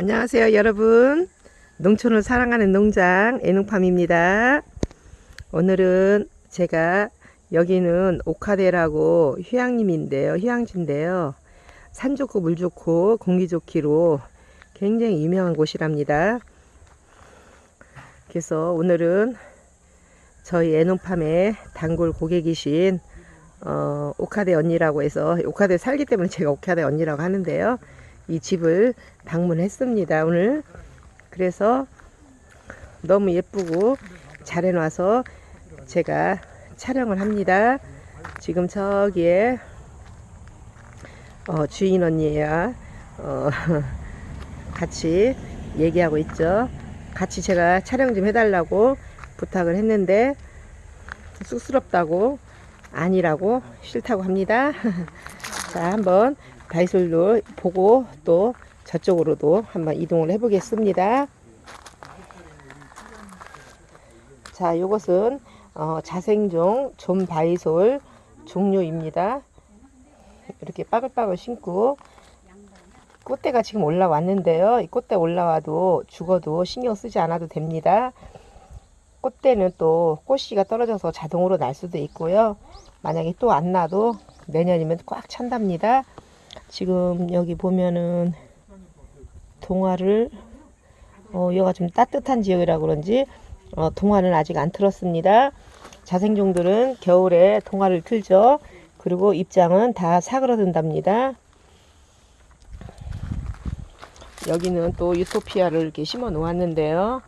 안녕하세요 여러분. 농촌을 사랑하는 농장 애농팜입니다. 오늘은 제가 여기는 옥화대라고 휴양림인데요 휴양지인데요. 산 좋고 물 좋고 공기 좋기로 굉장히 유명한 곳이랍니다. 그래서 오늘은 저희 애농팜의 단골 고객이신 어, 옥화대 언니라고 해서 옥화대 살기 때문에 제가 옥화대 언니라고 하는데요 이 집을 방문했습니다. 오늘 그래서 너무 예쁘고 잘 해놔서 제가 촬영을 합니다. 지금 저기에 어, 주인 언니야 어, 같이 얘기하고 있죠. 같이 제가 촬영 좀 해달라고 부탁을 했는데 쑥스럽다고 아니라고 싫다고 합니다. 자 한번 다이솔로 보고 또 저쪽으로도 한번 이동을 해 보겠습니다. 자, 요것은 어, 자생종 좀바이솔 종류입니다. 이렇게 빠글빠글 심고 꽃대가 지금 올라왔는데요. 이 꽃대 올라와도 죽어도 신경 쓰지 않아도 됩니다. 꽃대는 또 꽃씨가 떨어져서 자동으로 날 수도 있고요. 만약에 또 안 나도 내년이면 꽉 찬답니다. 지금 여기 보면은 동화를 어, 여기가 좀 따뜻한 지역이라 그런지 어, 동화는 아직 안 틀었습니다. 자생종들은 겨울에 동화를 틀죠. 그리고 입장은 다 사그러든답니다. 여기는 또 유토피아를 이렇게 심어 놓았는데요.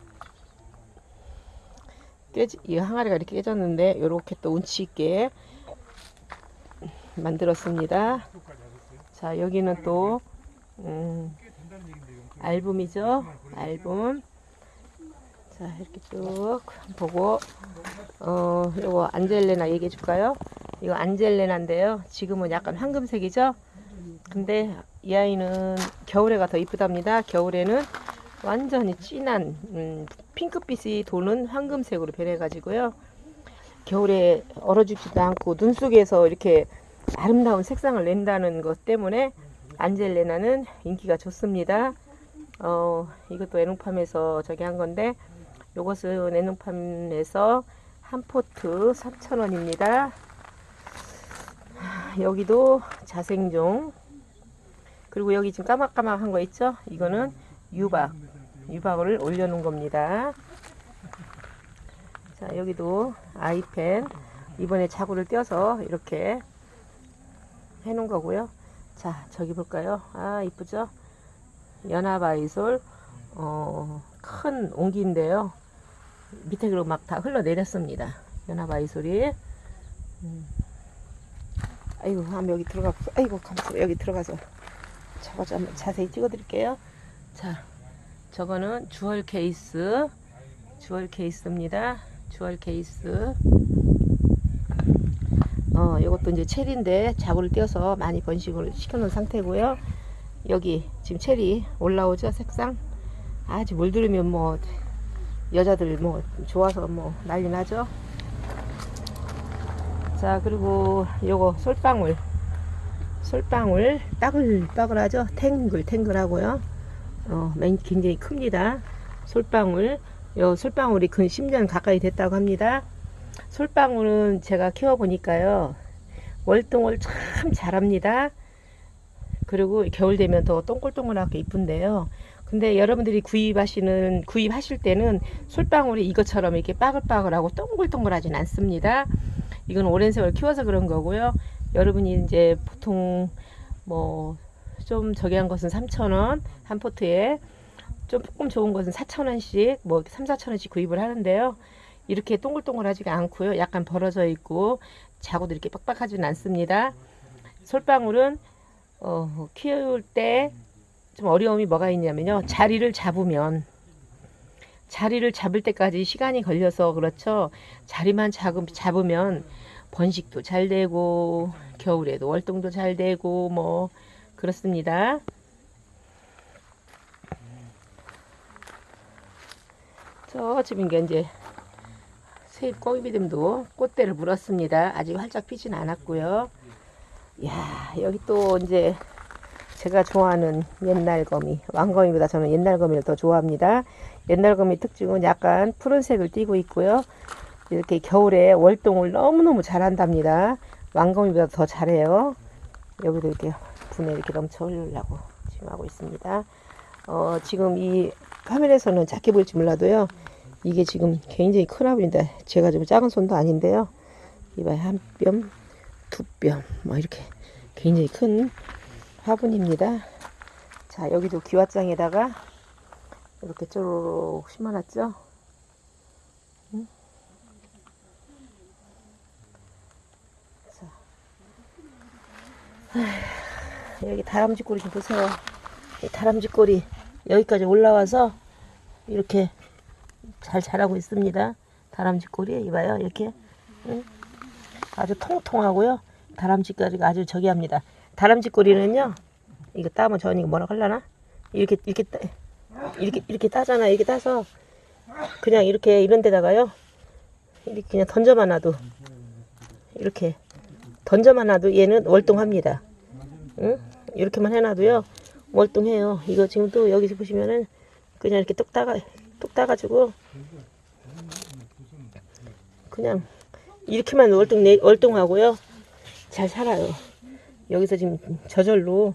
깨지, 이 항아리가 이렇게 깨졌는데 이렇게 또 운치 있게 만들었습니다. 자 여기는 또 음, 앨범이죠? 앨범. 자 이렇게 쭉 보고 어 이거 안젤레나 얘기해 줄까요? 이거 안젤레나인데요. 지금은 약간 황금색이죠? 근데 이 아이는 겨울에가 더 이쁘답니다. 겨울에는 완전히 진한 음, 핑크빛이 도는 황금색으로 변해 가지고요. 겨울에 얼어 죽지도 않고 눈 속에서 이렇게 아름다운 색상을 낸다는 것 때문에 안젤레나는 인기가 좋습니다. 어, 이것도 애농팜에서 저기 한 건데 요것은 애농팜에서 한 포트 3,000원입니다. 여기도 자생종 그리고 여기 지금 까막까막한 거 있죠? 이거는 유박 유박을 올려놓은 겁니다. 자 여기도 아이펜 이번에 자구를 떼어서 이렇게 해놓은 거고요. 자, 저기 볼까요? 아, 이쁘죠? 연합아이솔, 어, 큰 옹기인데요. 밑에 그리고 막다 흘러내렸습니다. 연합아이솔이. 음. 아이고, 한번 여기 들어가, 아이고, 감사 여기 들어가서 저거 좀 자세히 찍어 드릴게요. 자, 저거는 주얼 케이스, 주얼 케이스입니다. 주얼 케이스. 어, 이것도 이제 체리인데 자구를 띄어서 많이 번식을 시켜놓은 상태고요. 여기 지금 체리 올라오죠 색상 아주 물들으면 뭐 여자들 뭐 좋아서 뭐 난리 나죠. 자 그리고 요거 솔방울 솔방울 따글따글하죠 탱글탱글 하고요. 어, 굉장히 큽니다. 솔방울 요 솔방울이 근 10년 가까이 됐다고 합니다. 솔방울은 제가 키워보니까요. 월동을 참 잘합니다. 그리고 겨울 되면 더 동글동글하고 이쁜데요. 근데 여러분들이 구입하시는 구입하실 때는 솔방울이 이것처럼 이렇게 빠글빠글하고 동글동글하진 않습니다. 이건 오랜 세월 키워서 그런 거고요. 여러분이 이제 보통 뭐 좀 저기 한 것은 3,000원 한 포트에 좀 조금 좋은 것은 4,000원씩 뭐 3, 4,000원씩 구입을 하는데요. 이렇게 동글동글하지가 않고요. 약간 벌어져 있고 자고도 이렇게 빡빡하지는 않습니다. 솔방울은 어, 키울 때 좀 어려움이 뭐가 있냐면요. 자리를 잡으면 자리를 잡을 때까지 시간이 걸려서 그렇죠. 자리만 잡, 잡으면 번식도 잘 되고 겨울에도 월동도 잘 되고 뭐 그렇습니다. 저 지금 이제 세입 꼬비듬도 꽃대를 물었습니다. 아직 활짝 피진 않았고요. 야 여기 또 이제 제가 좋아하는 옛날 거미. 왕거미보다 저는 옛날 거미를 더 좋아합니다. 옛날 거미 특징은 약간 푸른색을 띠고 있고요. 이렇게 겨울에 월동을 너무너무 잘한답니다. 왕거미보다 더 잘해요. 여기도 이렇게 분에 이렇게 넘쳐 흘리려고 지금 하고 있습니다. 어, 지금 이 카메라에서는 작게 보일지 몰라도요. 이게 지금 굉장히 큰 화분인데 제가 좀 작은 손도 아닌데요. 이봐요. 한 뼘, 두 뼘, 뭐 이렇게 굉장히 큰 화분입니다. 자, 여기도 기와장에다가 이렇게 쪼르륵 심어놨죠. 아휴, 여기 다람쥐 꼬리 좀 보세요. 이 다람쥐 꼬리 여기까지 올라와서 이렇게 잘 자라고 있습니다. 다람쥐 꼬리 이봐요. 이렇게 응? 아주 통통하고요. 다람쥐 꼬리가 아주 저기 합니다. 다람쥐 꼬리는요. 이거 따면 전 이거 뭐라 할라나? 이렇게 이렇게 따, 이렇게 이렇게 따잖아. 이렇게 따서 그냥 이렇게 이런 데다가요. 이렇게 그냥 던져만 놔도 이렇게 던져만 놔도 얘는 월동합니다. 응? 이렇게만 해놔도요. 월동해요. 이거 지금 또 여기 보시면은 그냥 이렇게 뚝 따가 뚝 따가지고 그냥 이렇게만 월동 내 월동하고요. 잘 살아요. 여기서 지금 저절로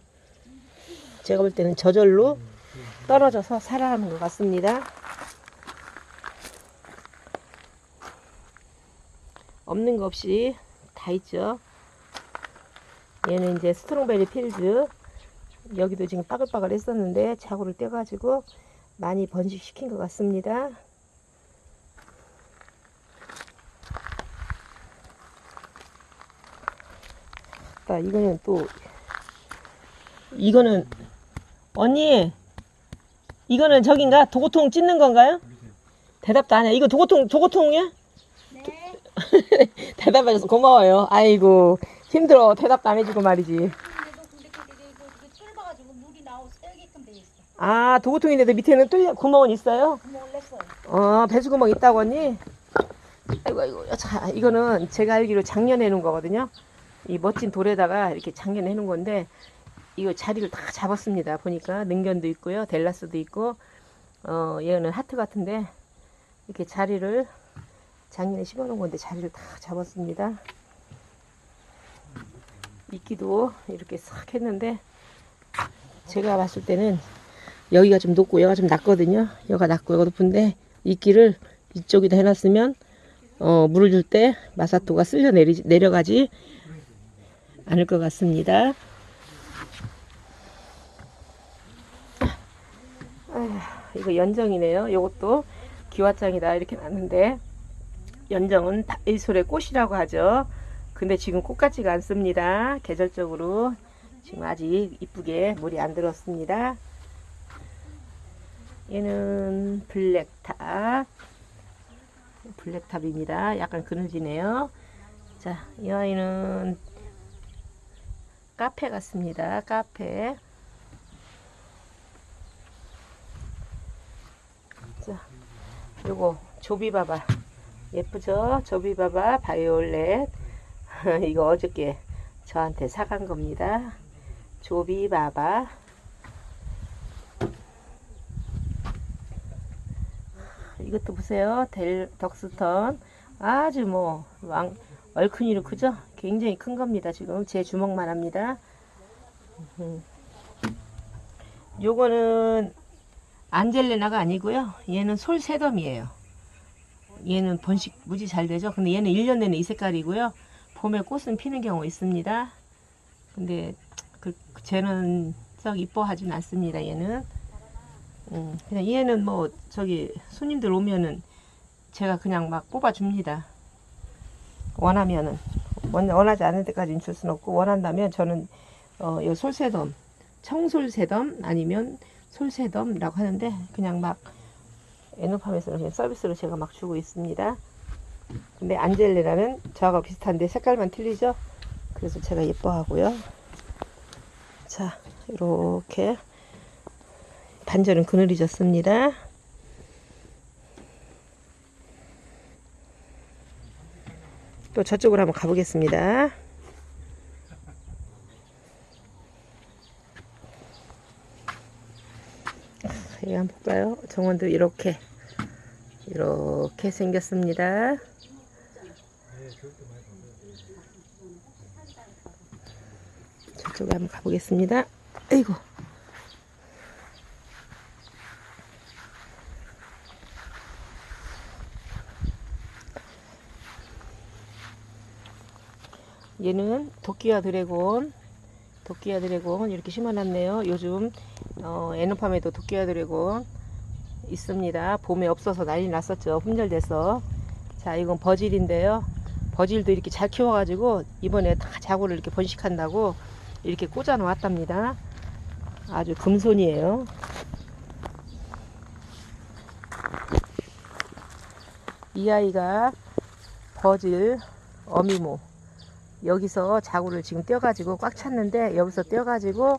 제가 볼 때는 저절로 떨어져서 살아가는 것 같습니다. 없는 거 없이 다 있죠. 얘는 이제 스트롱베리 필드 여기도 지금 빠글빠글 했었는데 자구를 떼가지고 많이 번식시킨 것 같습니다. 아, 이거는 또 이거는 언니 이거는 저긴가 도고통 찢는 건가요? 대답도 안 해. 이거 도고통 도고통이야? 네. 대답해줘서 고마워요. 아이고 힘들어 대답도 안 해주고 말이지. 근데도 근데 그게 그 뚫어가지고 물이 나오고 새게끔 돼 있어. 아 도고통인데도 밑에는 뚫려 구멍은 있어요? 구멍을 냈어요. 어 배수구멍 있다고 언니? 아이고 아이고 자 이거는 제가 알기로 작년에 해놓은 거거든요. 이 멋진 돌에다가 이렇게 작년에 해놓은 건데 이거 자리를 다 잡았습니다. 보니까 능견도 있고요, 델라스도 있고 어 얘는 하트 같은데 이렇게 자리를 작년에 심어놓은 건데 자리를 다 잡았습니다. 이끼도 이렇게 싹 했는데 제가 봤을 때는 여기가 좀 높고 여기가 좀 낮거든요. 여기가 낮고 여기가 높은데 이끼를 이쪽에다 해놨으면 어, 물을 줄 때 마사토가 쓸려 내리, 내려가지 않을 것 같습니다. 아휴, 이거 연정이네요. 이것도 기와장이다 이렇게 났는데 연정은 다이솔의 꽃이라고 하죠. 근데 지금 꽃 같지가 않습니다. 계절적으로 지금 아직 이쁘게 물이 안 들었습니다. 얘는 블랙탑 블랙탑입니다. 약간 그늘지네요. 자, 이 아이는 카페 같습니다. 카페. 자, 요거 조비바바 예쁘죠? 조비바바 바이올렛 이거 어저께 저한테 사간 겁니다. 조비바바 이것도 보세요. 델 덕스턴 아주 뭐 왕 얼큰이로 크죠? 굉장히 큰 겁니다. 지금 제 주먹만 합니다. 음. 요거는 안젤레나가 아니고요. 얘는 솔새덤이에요. 얘는 번식 무지 잘 되죠. 근데 얘는 1년 내내 이 색깔이고요. 봄에 꽃은 피는 경우 있습니다. 근데 그 쟤는 썩 이뻐하진 않습니다. 얘는 음, 그냥 얘는 뭐 저기 손님들 오면은 제가 그냥 막 뽑아줍니다. 원하면은 원- 원하지 않을 때까지는 줄 수는 없고 원한다면 저는 어, 요 솔새덤 청솔새덤 아니면 솔새덤이라고 하는데 그냥 막 에너팜에서는 그냥 서비스로 제가 막 주고 있습니다. 근데 안젤레라는 저하고 비슷한데 색깔만 틀리죠? 그래서 제가 예뻐하고요. 자, 이렇게 반절은 그늘이 졌습니다. 또 저쪽으로 한번 가보겠습니다. 아, 한번 볼까요? 정원도 이렇게 이렇게 생겼습니다. 저쪽에 한번 가보겠습니다. 아이고. 얘는 도끼와 드래곤, 도끼와 드래곤 이렇게 심어놨네요. 요즘 어, 에너팜에도 도끼와 드래곤 있습니다. 봄에 없어서 난리 났었죠. 품절돼서. 자, 이건 버질인데요. 버질도 이렇게 잘 키워 가지고 이번에 다 자구를 이렇게 번식한다고 이렇게 꽂아 놓았답니다. 아주 금손이에요. 이 아이가 버질 어미모 여기서 자구를 지금 떼어가지고 꽉 찼는데 여기서 떼어가지고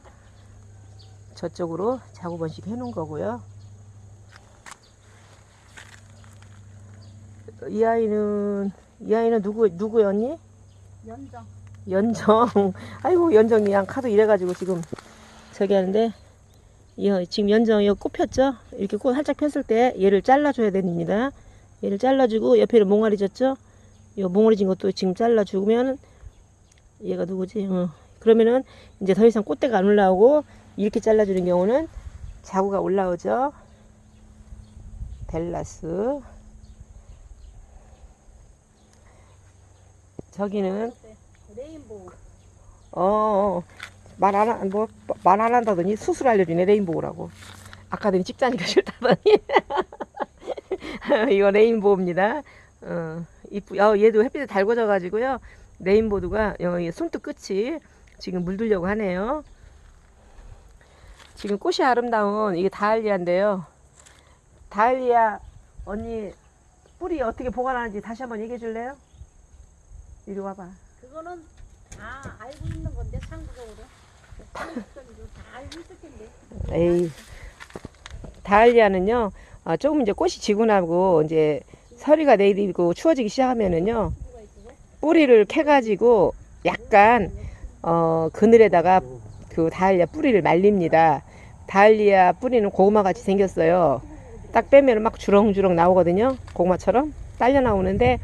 저쪽으로 자구 번식 해놓은 거고요. 이 아이는 이 아이는 누구 누구였니? 연정. 연정. 아이고 연정이 양 카도 이래가지고 지금 저기 하는데 이 지금 연정이 꽃 폈죠? 이렇게 꽃 살짝 폈을 때 얘를 잘라줘야 됩니다. 얘를 잘라주고 옆에는 몽아리 졌죠? 이 몽아리 진 것도 지금 잘라주면 얘가 누구지? 어. 그러면은 이제 더 이상 꽃대가 안 올라오고 이렇게 잘라주는 경우는 자구가 올라오죠. 벨라스. 저기는 레인보우. 어, 말 안, 한- 뭐, 말 안 한다더니 수술 알려주네, 레인보우라고. 아까더니 찍자니까 싫다더니. 이거 레인보우입니다. 어, 이쁘, 어, 얘도 햇빛에 달궈져가지고요. 레인보우가 여기 손톱 끝이 지금 물들려고 하네요. 지금 꽃이 아름다운 이게 다알리아인데요. 다알리아 언니 뿌리 어떻게 보관하는지 다시 한번 얘기해 줄래요? 이리 와봐. 그거는 다 알고 있는 건데 상부적으로. 다 알고 있을 텐데. 다알리아는요, 어, 조금 이제 꽃이 지고 나고, 이제 서리가 내리고 추워지기 시작하면은요? 뿌리를 캐가지고 약간, 어, 그늘에다가 그 다알리아 뿌리를 말립니다. 다알리아 뿌리는 고구마 같이 생겼어요. 딱 빼면 막 주렁주렁 나오거든요. 고구마처럼 딸려 나오는데,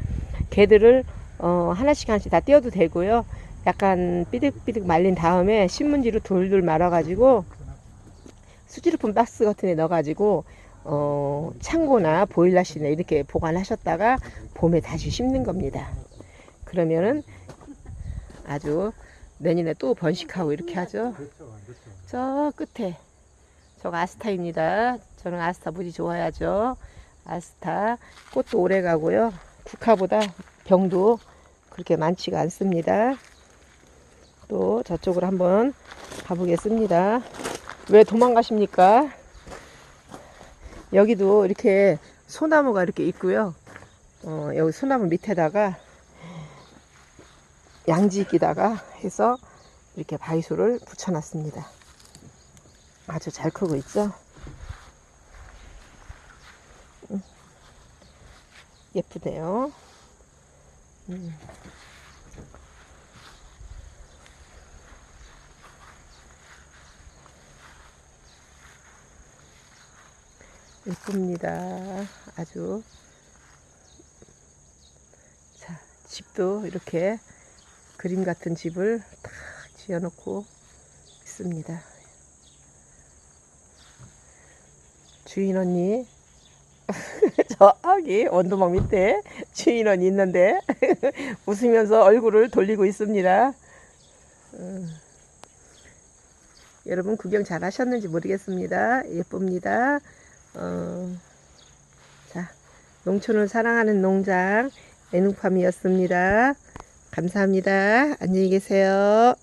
걔들을, 어, 하나씩 하나씩 다 띄워도 되고요. 약간 삐득삐득 말린 다음에 신문지로 돌돌 말아가지고, 수지르품 박스 같은 데 넣어가지고 어, 창고나 보일러실에 이렇게 보관하셨다가 봄에 다시 심는 겁니다. 그러면은 아주 내년에 또 번식하고 이렇게 하죠. 저 끝에 저거 아스타입니다. 저는 아스타 무지 좋아야죠. 아스타 꽃도 오래 가고요. 국화보다 병도 그렇게 많지가 않습니다. 또 저쪽으로 한번 가보겠습니다. 왜 도망가십니까? 여기도 이렇게 소나무가 이렇게 있고요. 어, 여기 소나무 밑에다가 양지기다가 해서 이렇게 바위수를 붙여놨습니다. 아주 잘 크고 있죠? 음, 예쁘네요. 음. 예쁩니다. 아주. 자, 집도 이렇게 그림 같은 집을 탁 지어놓고 있습니다. 주인 언니, 저기 원도막 밑에 주인 언니 있는데 웃으면서 얼굴을 돌리고 있습니다. 음. 여러분 구경 잘 하셨는지 모르겠습니다. 예쁩니다. 어, 자, 농촌을 사랑하는 농장 애누팜이었습니다. 감사합니다. 안녕히 계세요.